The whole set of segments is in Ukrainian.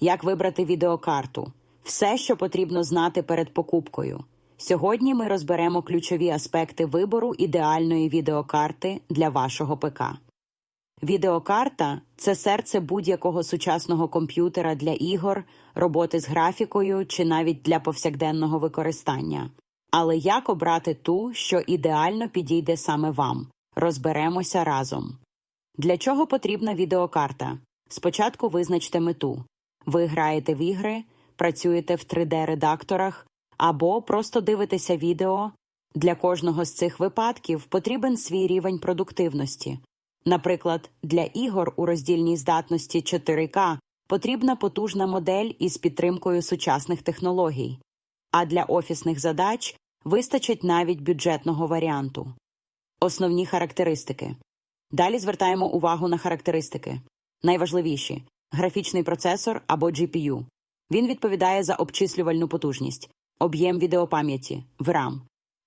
як вибрати відеокарту, все, що потрібно знати перед покупкою. Сьогодні ми розберемо ключові аспекти вибору ідеальної відеокарти для вашого ПК. Відеокарта це серце будь-якого сучасного комп'ютера для ігор, роботи з графікою чи навіть для повсякденного використання. Але як обрати ту, що ідеально підійде саме вам? Розберемося разом. Для чого потрібна відеокарта? Спочатку визначте мету. Ви граєте в ігри, працюєте в 3D-редакторах або просто дивитеся відео. Для кожного з цих випадків потрібен свій рівень продуктивності. Наприклад, для ігор у роздільній здатності 4К потрібна потужна модель із підтримкою сучасних технологій, а для офісних задач вистачить навіть бюджетного варіанту. Основні характеристики. Далі звертаємо увагу на характеристики. Найважливіші графічний процесор або GPU. Він відповідає за обчислювальну потужність, об'єм відеопам'яті VRAM.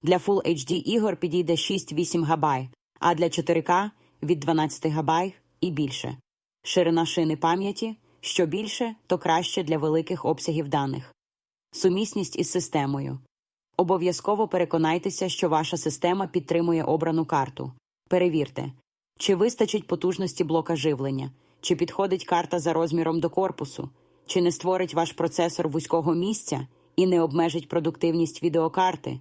Для Full HD ігор підійде 6-8 ГБ, а для 4К від 12 ГБ і більше. Ширина шини пам'яті що більше, то краще для великих обсягів даних. Сумісність із системою. Обов'язково переконайтеся, що ваша система підтримує обрану карту. Перевірте, чи вистачить потужності блока живлення, чи підходить карта за розміром до корпусу, чи не створить ваш процесор вузького місця і не обмежить продуктивність відеокарти,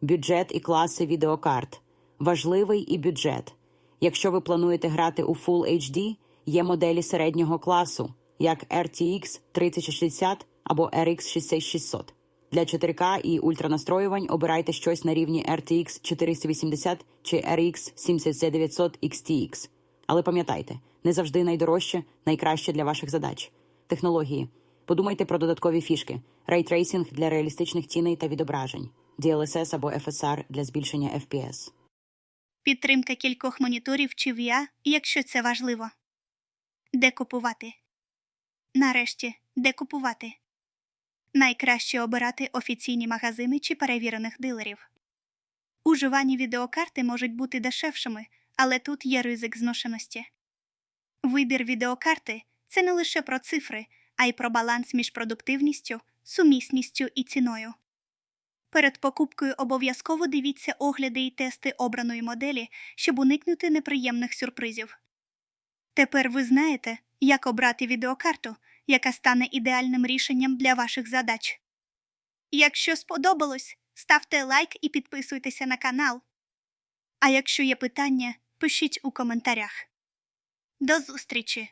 бюджет і класи відеокарт, важливий і бюджет. Якщо ви плануєте грати у Full HD, є моделі середнього класу, як RTX 3060 або RX 6600. Для 4К і ультранастроювань обирайте щось на рівні RTX 480 чи RX 7900 XTX. Але пам'ятайте, не завжди найдорожче, найкраще для ваших задач. Технології. Подумайте про додаткові фішки: рейтрейсинг для реалістичних ціней та відображень, DLSS або FSR для збільшення FPS. Підтримка кількох моніторів чи VR, якщо це важливо. Де купувати? Нарешті, де купувати? Найкраще обирати офіційні магазини чи перевірених дилерів. Уживані відеокарти можуть бути дешевшими, але тут є ризик зношеності. Вибір відеокарти це не лише про цифри, а й про баланс між продуктивністю, сумісністю і ціною. Перед покупкою обов'язково дивіться огляди і тести обраної моделі, щоб уникнути неприємних сюрпризів. Тепер ви знаєте, як обрати відеокарту, яка стане ідеальним рішенням для ваших задач. Якщо сподобалось, ставте лайк і підписуйтеся на канал. А якщо є питання, пишіть у коментарях. До зустрічі!